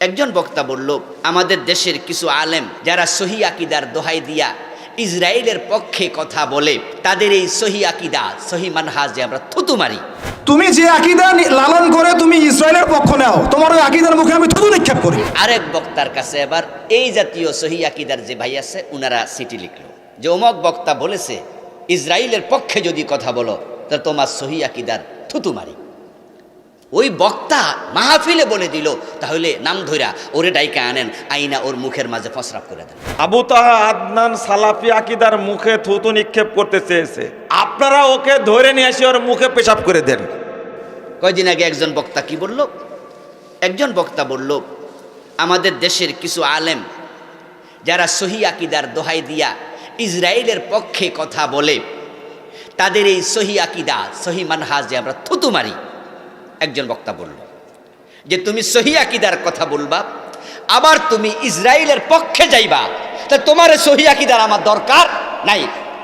একজন বক্তা বলল আমাদের দেশের কিছু আলেম যারা সহি আকিদার দোহাই দিয়া ইসরায়েলের পক্ষে কথা বলে তাদের এই সহি আকিদা সহি মানহাজে আমরা থুতু মারি। তুমি যে আকিদা লালন করে তুমি ইসরায়েলের পক্ষ নাও তোমার ওই আকিদার মুখে আমি থুতু নিক্ষেপ করি। আরেক বক্তার কাছে এবার এই জাতীয় সহি আকিদার যে ভাই আছে উনারা সিটি লিখলো। যে অমক বক্তা বলেছে ইসরায়েলের পক্ষে যদি কথা বলো তাহলে তোমার সহি আকিদার থুতু মারি। ওই বক্তা মাহফিলে বলে দিল তাহলে নাম ধইরা ওরে ডাইকা আনেন আইনা ওর মুখের মাঝে ফসরাপ করে দেন। আবু তাহা আদনান সালাফি আকিদার মুখে থুতু নিক্ষেপ করতে চেয়েছে। আপনারা ওকে ধরে নিয়ে এসে ওর মুখে পেশাব করে দেন। কয়দিন আগে একজন বক্তা কি বলল? একজন বক্তা বলল আমাদের দেশের কিছু আলেম যারা সহি আকিদার দোহাই দিয়া ইসরায়েলের পক্ষে কথা বলে তাদের এই সহি আকিদা সহি মানহাজে আমরা থুতু মারি। একজন বক্তা বলল, যে তুমি সহি আকিদার কথা বলবা, আবার তুমি ইসরায়েলের পক্ষে যাইবা, তা তোমার সহি আকিদার আমার দরকার নাই।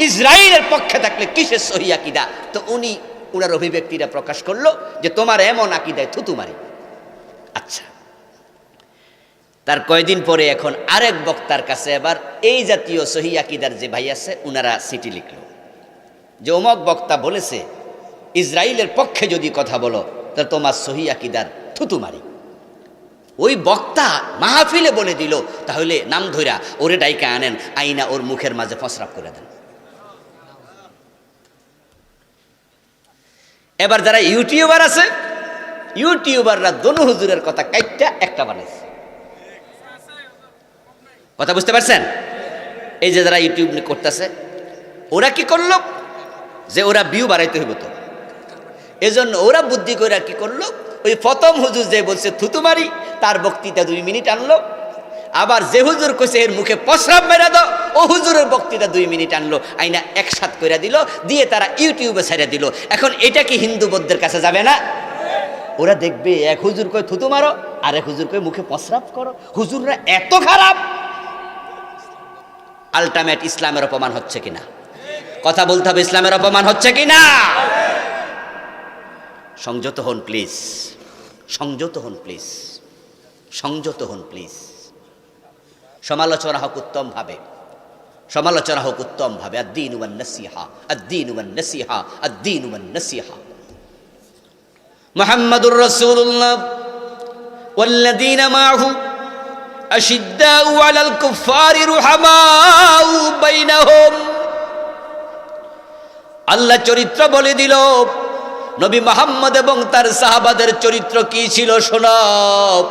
ইসরায়েলের পক্ষে থাকলে কিসের সহি আকিদা? তো উনি, উনার অভিব্যক্তিটা প্রকাশ করল যে তোমার এমন আকিদায় থুতু মারি। আচ্ছা তার কয়দিন পরে এখন আরেক বক্তার কাছে এবার এই জাতীয় সহি আকিদার যে ভাই আছে, উনারা সিটি লিখল। যে অমক বক্তা বলেছে ইসরায়েলের পক্ষে যদি কথা বলো তাহলে তোমার সহি আকিদার থুতু মারি। ওই বক্তা মাহফিলে বলে দিল, তাহলে নাম ধইরা ওরে ডাইকা আনেন, আইনা ওর মুখের মাঝে ফসরাপ করে দেন। এবার যারা ইউটিউবার আছে, ইউটিউবাররা দনু হুজুরের কথা কাইটটা একটা বানাইছে। কথা বুঝতে পারছেন? এই যে যারা ইউটিউব করতেছে, ওরা কি করল? যে ওরা ভিউ বাড়াইতে হইব তো। এজন্য ওরা বুদ্ধি করে কি করল? ওই প্রথম হুজুর যে বলছে থুতুমারি তার বক্তৃতা দুই মিনিট আনলো। আবার যে হুজুর কইছে, এর মুখে প্রস্রাব মেরে দাও। ও হুজুরের বক্তৃতা দুই মিনিট আনলো। আইনা একসাথ করে দিল, দিয়ে তারা ইউটিউবে ছেড়ে দিল। এখন এটা কি হিন্দু বৌদ্ধের কাছে যাবে না? ওরা দেখবে এক হুজুর কয়, থুতু মারো। আর এক হুজুর কয়, মুখে প্রস্রাব করো। হুজুররা এত খারাপ। আলটিমেট ইসলামের অপমান হচ্ছে কিনা? কথা বলতে হবে, ইসলামের অপমান হচ্ছে কিনা? সংযত হন প্লিজ সংযত হন প্লিজ সংযত হন প্লিজ সমালোচনা হোক উত্তম ভাবে সমালোচনা হোক উত্তম ভাবে আদ্দিন উমান নসিহা আদ্দিন উমান নসিহা আদ্দিন উমান নসিহা মোহাম্মদুর রসুল্লাহ والذين معه أشداء على الكفار رحماء بينهم আল্লাহ চরিত্র বলে দিল নবী মোহাম্মদ এবং তার সাহাবাদের চরিত্র কি ছিল শোনাব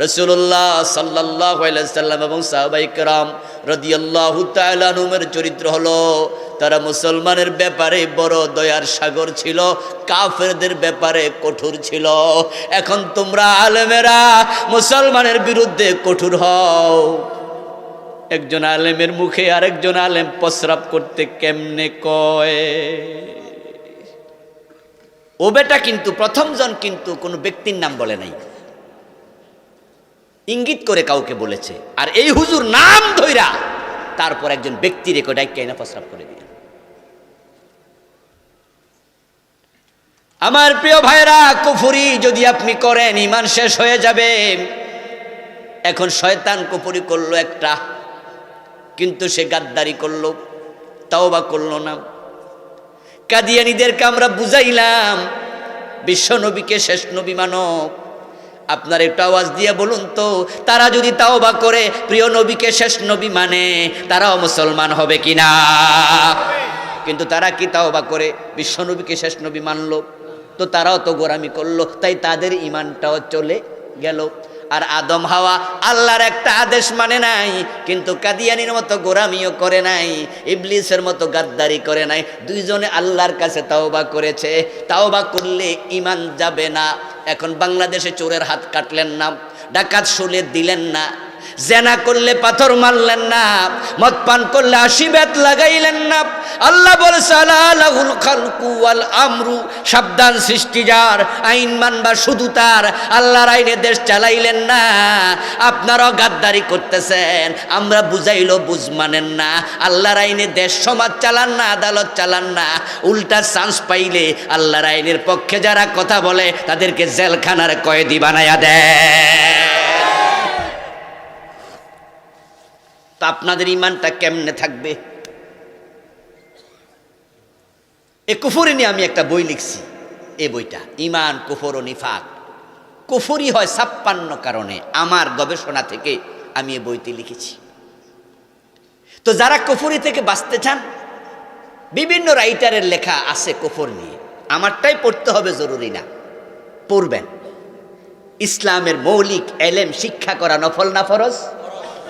রসুল্লাহ সাল্লাহ সাল্লাম এবং সাহাবাইকরাম রদিয়াল্লাহ তালানুমের চরিত্র হলো, তারা মুসলমানের ব্যাপারে বড় দয়ার সাগর ছিল, কাফেরদের ব্যাপারে কঠোর ছিল। এখন তোমরা আলেমেরা মুসলমানের বিরুদ্ধে কঠোর হও। একজন আলেমের মুখে আরেকজন আলেম প্রস্রাব করতে কেমনে কয়? ও বেটা কিন্তু, প্রথমজন কিন্তু কোনো ব্যক্তির নাম বলে নাই। ইঙ্গিত করে কাউকে বলেছে। আর এই হুজুর নাম ধইরা তারপর একজন ব্যক্তি রেখে ডাইকাইনা প্রস্রাব করে দিলেন আমার প্রিয় ভাইরা কুফুরি যদি আপনি করেন ইমান শেষ হয়ে যাবে। এখন শয়তান কুফুরি করল একটা, কিন্তু সে গাদ্দারি করল তাও বা করল না। কাদিয়ানিদেরকে আমরা বুঝাইলাম বিশ্ব নবীকে শেষ নবী মানব। আপনার একটু আওয়াজ দিয়ে বলুন তো, তারা যদি তাও বা করে, প্রিয় নবীকে শেষ নবী মানে তারাও মুসলমান হবে কিনা? কিন্তু তারা কি তাও বা করে বিশ্ব নবীকে শেষ নবী মানলো? তো তারাও তো গোরামি করল, তাই তাদের ইমানটাও চলে গেল। আর আদম হাওয়া আল্লাহর একটা আদেশ মানে নাই, কিন্তু কাদিয়ানির মতো গোরামিও করে নাই, ইবলিসের মতো গাদ্দারি করে নাই, দুইজনে আল্লাহর কাছে তাওবা করেছে। তাওবা করলে ইমান যাবে না। এখন বাংলাদেশে চোরের হাত কাটলেন না, ডাকাত শুলে দিলেন না। জেনা করলে পাথর মারলেন না, মদ পান করলে আশি বেত লাগাইলেন না। আল্লাহ বলছে আলাহুল খালকু ওয়াল আমরু, সাবধান সৃষ্টি যার, আইন মানবা শুধু তার, আল্লাহর আইনে দেশ চালাইলেন না। আপনারাও গাদ্দারি করতেছেন, আমরা বুঝাইলো বুঝ মানেন না। আল্লাহর আইনে দেশ সমাজ চালান না, আদালত চালান না। উল্টা চান্স পাইলে আল্লাহর আইনের পক্ষে যারা কথা বলে, তাদেরকে জেলখানার কয়েদি বানায়া দেয় আপনাদের ইমানটা কেমনে থাকবে? এ কুফুরি নিয়ে আমি একটা বই লিখছি, এ বইটা। ইমান, কুফর ও নিফাক। কুফুরি হয় ছাপ্পান্ন কারণে, আমার গবেষণা থেকে আমি এ বইতে লিখেছি। তো যারা কুফুরি থেকে বাঁচতে চান, বিভিন্ন রাইটারের লেখা আছে কুফর নিয়ে। আমারটাই পড়তে হবে জরুরি না। পড়বেন। ইসলামের মৌলিক এলেম শিক্ষা করা নফল না ফরজ?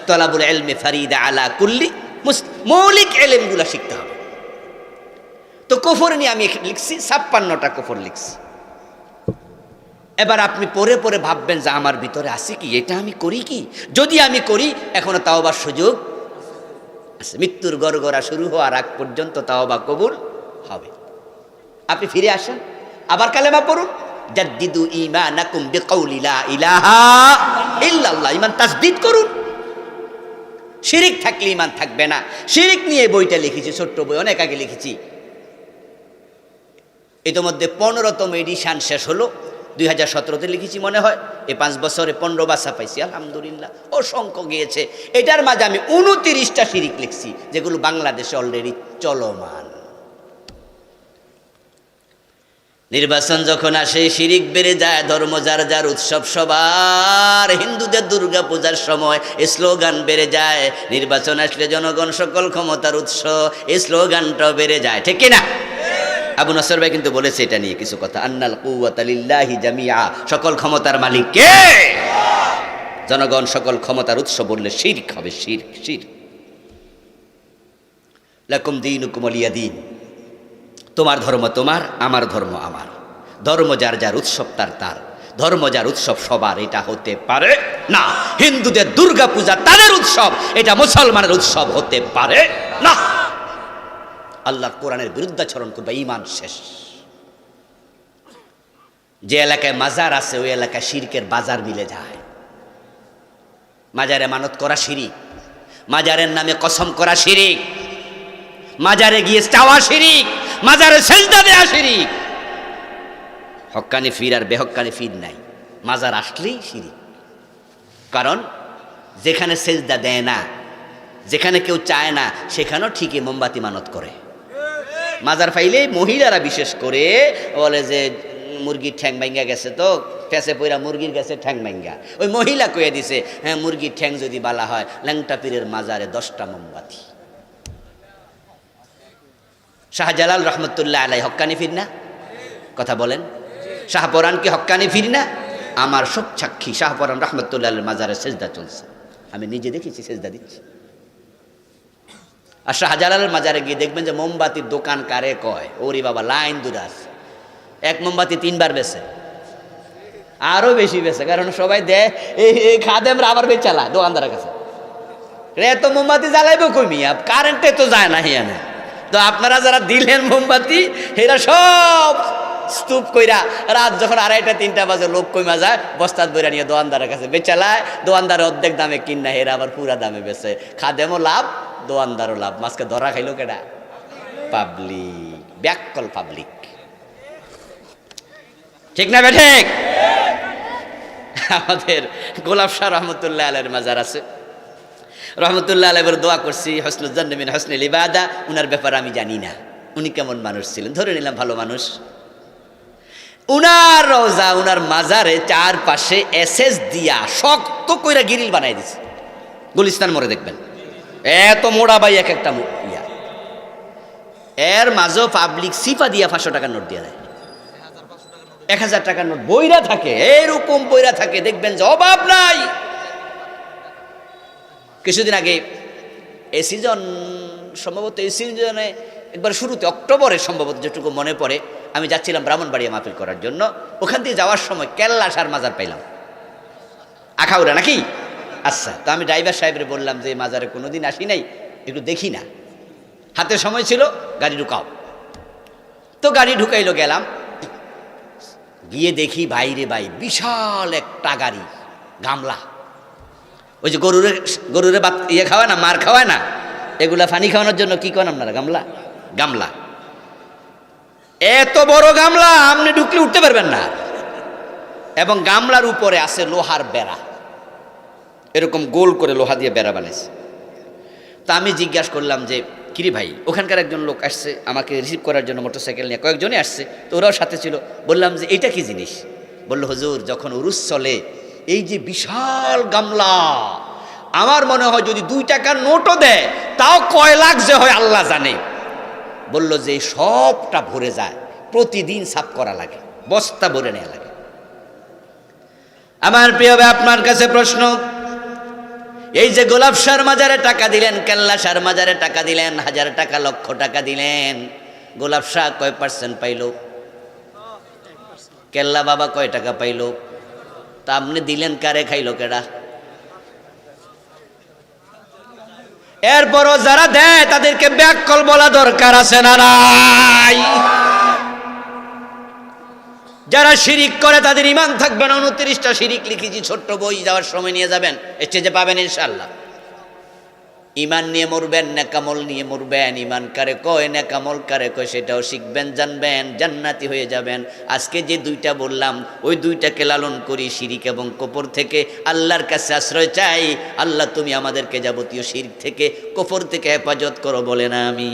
তলাবুল এলমে ফারিদা আলা কুল্লি মৌলিক এলেমগুলো শিখতে হবে। তো কুফর নিয়ে আমি লিখছি, ছাপ্পান্নটা কুফর লিখছি। এবার আপনি পরে পরে ভাববেন যে আমার ভিতরে আছে কি, এটা আমি করি কি? যদি আমি করি, এখনও তাওবার সুযোগ আছে। মৃত্যুর গড়গড়া শুরু হওয়ার আগ পর্যন্ত তাওবা কবুল হবে। আপনি ফিরে আসেন। আবার কালেমা পড়ুন। জাদ্দিদু ঈমানাকুম বিকাউলি লা ইলাহা ইল্লাল্লাহ। ইমান তাসদিদ করুন। শিরিক থাকলে ইমান থাকবে না। শিরিক নিয়ে বইটা লিখেছি, ছোট্ট বই, অনেক আগে লিখেছি। ইতোমধ্যে পনেরোতম এডিশান শেষ হলো, দুই হাজার সতেরোতে লিখেছি মনে হয়। এই পাঁচ বছরে পনেরো বাসা পাইছি, আলহামদুলিল্লাহ। অসংখ্য গিয়েছে। এটার মাঝে আমি উনতিরিশটা শিরিক লিখছি, যেগুলো বাংলাদেশে অলরেডি চলমান। নির্বাচন যখন আসে, শিরিক বেড়ে যায়, ধর্ম যার যার উৎসব সবার। হিন্দুদের দুর্গা পূজার সময় স্লোগান বেড়ে যায়, নির্বাচন আসলে জনগণ সকল ক্ষমতার উৎস স্লোগানটাও বেড়ে যায়। ঠিক না আবু নসর ভাই কিন্তু বলেছে এটা নিয়ে কিছু কথা। আন্নাল কুয়াতালিল্লাহি জামিয়া সকল ক্ষমতার মালিক কে? জনগণ সকল ক্ষমতার উৎস বললে শিরক হবে শির শির লাকুম দিন কুমলিয়া দিন। তোমার ধর্ম তোমার, আমার ধর্ম আমার। ধর্ম যার যার উৎসব তার তার। ধর্ম যার উৎসব সবার, এটা হতে পারে না। হিন্দুদের দুর্গা পূজা তাদের উৎসব, এটা মুসলমানের উৎসব হতে পারে না। আল্লাহ কোরআনের বিরুদ্ধাচরণ করবে ইমান শেষ। যে এলাকায় মাজার আছে, ওই এলাকায় শিরকের বাজার মিলে যায়। মাজারে মানত করা শিরিক, মাজারের নামে কসম করা শিরিক, মাজারে গিয়ে চাওয়া শিরিক মাজারে সেজদা দেয়া শিরিক হক্কানি ফির আর বেহক্কানি ফির নাই। মাজার আসলেই শিরিক কারণ যেখানে সেজদা দেয় না, যেখানে কেউ চায় না, সেখানেও ঠিকই মোমবাতি মানত করে। মাজার ফাইলে মহিলারা বিশেষ করে বলে যে, মুরগির ঠ্যাং ভাঙ্গা গেছে তো, ফেসে পইরা মুরগির গেছে ঠ্যাং ভাঙ্গা। ওই মহিলা কয়ে দিছে হ্যাঁ মুরগির ঠ্যাং যদি বালা হয়, ল্যাংটা পীরের মাজারে দশটা মোমবাতি। শাহজালাল রহমতুল্লাহ আলাই হক্কানি ফির না কথা বলেন। শাহপরান কি হক্কানি ফির না আমার সব সাক্ষী শাহপরান রহমতুল্লাহ মাজারে সেজদা চলছে। আমি নিজে দেখেছি, সেজদা দিচ্ছি। আর শাহজালালের মাজারে গিয়ে দেখবেন যে মোমবাতির দোকান কারে কয়? ওরে বাবা, লাইন দূরে আছে। এক মোমবাতি তিনবার বেছে। আরও বেশি বেছে, কারণ সবাই দেয় এই খাদেমরা আবার বেশ চালা দোকানদারের কাছে। রে তো মোমবাতি জ্বালাইবো কমিয়া কারেন্টে তো যায় না, হিয়া না তো আপনারা যারা দিলেন মোমবাতি, এরা সব স্তূপ কইরা রাত যখন আড়াইটা, তিনটা বাজে লোক কইমা যায়, বস্তাত বইরা নিয়ে দোয়ানদারের কাছে। বেচালায় দোয়ানদার অর্ধেক দামে কিনা হেরা আবার পুরা দামে বেচে। খাদেমও লাভ, দোয়ানদারও লাভ। মাছকে ধরা খাইলো কেডা? পাবলিক, ব্যাককল পাবলিক। ঠিক না বেঠিক আমাদের গোলাপ শাহ রহমতুল্লাহ আলের মাজার আছে। রহমতুল্লাহ আলহের দোয়া করছি হসনুজ্জানমিন হসনুল ইবাদা। উনার ব্যাপারে আমি জানি না। উনি কেমন মানুষ ছিলেন? ধরে নিলাম ভালো মানুষ। উনার রোজা উনার মাজারে চারপাশে এসএস দিয়া শক্ত কইরা গিরিল বানাই দিছে। গুলিস্তান মোড়ে দেখবেন। এত মোড়া বাই এক একটা ইয়া। এর মাঝেও পাবলিক সিফা দিয়া পাঁচশো টাকার নোট দিয়ে দেয়। এক হাজার টাকার নোট বইরা থাকে, এরকম বইরা থাকে, দেখবেন যে অভাব নাই। কিছুদিন আগে এই সিজন সম্ভবত এই সিজনে একবার শুরুতে, অক্টোবরে সম্ভবত যেটুকু মনে পড়ে, আমি যাচ্ছিলাম ব্রাহ্মণবাড়িয়া মাহফিল করার জন্য। ওখান দিয়ে যাওয়ার সময় কেল্লা সার মাজার পাইলাম। আখাউড়া নাকি? আচ্ছা তো আমি ড্রাইভার সাহেবরে বললাম যে, মাজারে কোনোদিন আসি নাই, একটু দেখি না। হাতে সময় ছিল, গাড়ি ঢুকাও। তো গাড়ি ঢুকাইলো, গেলাম। গিয়ে দেখি বাইরে বাই বিশাল একটা গাড়ি, গামলা। ওই যে গরুরে গরুরে বাত ইয়ে খাওয়ায় না, মার খাওয়ায় না, এগুলা পানি খাওয়ানোর জন্য কি করেন আপনারা? গামলা? গামলা। এত বড় গামলা, আপনি ঢুকলে উঠতে পারবেন না। এবং গামলার উপরে আছে লোহার বেড়া। এরকম গোল করে লোহা দিয়ে বেড়া বানাইছে। তা আমি জিজ্ঞাসা করলাম যে কিরে ভাই, ওখানকার একজন লোক আসছে, আমাকে রিসিভ করার জন্য মোটরসাইকেল নিয়ে, কয়েকজনই আসছে, তো ওরাও সাথে ছিল। বললাম যে এটা কি জিনিস? বলল, হজুর, যখন উরুস চলে এই যে বিশাল গামলা, আমার মনে হয় যদি দুই টাকার নোটও দেয়, তাও কয় লাখ যে হয় আল্লাহ জানে। বলল যে সবটা ভরে যায়, প্রতিদিন সাফ করা লাগে, বস্তা ভরে নেওয়া লাগে। আমার প্রিয় আপনার কাছে প্রশ্ন, এই যে গোলাপ সার মাজারে টাকা দিলেন, কেল্লা সার মাজারে টাকা দিলেন, হাজার টাকা, লক্ষ টাকা দিলেন, গোলাপ শাহ কয় পার্সেন্ট পাইল? কেল্লা বাবা কয় টাকা পাইল? তা আপনি দিলেন কারে খাই লোকেরা এরপরও যারা দেয় তাদেরকে ব্যাকল বলা দরকার আছে না নাই? যারা শিরিক করে তাদের ইমান থাকবে না, উনত্রিশটা শিরিক লিখেছি, ছোট্ট বই যাওয়ার সময় নিয়ে যাবেন স্টেজে পাবেন ইনশাল্লাহ ইমান নিয়ে মরবেন, নেকামল নিয়ে মরবেন। ইমান কারে কয়, নেকামল কারে কয়, সেটাও শিখবেন, জানবেন, জান্নাতি হয়ে যাবেন। আজকে যে দুইটা বললাম, ওই দুইটাকে লালন করি শিরিক এবং কোপর থেকে। আল্লাহর কাছে আশ্রয় চাই। আল্লাহ, তুমি আমাদেরকে যাবতীয় শিরিক থেকে কোপর থেকে হেফাজত করো বলে না আমি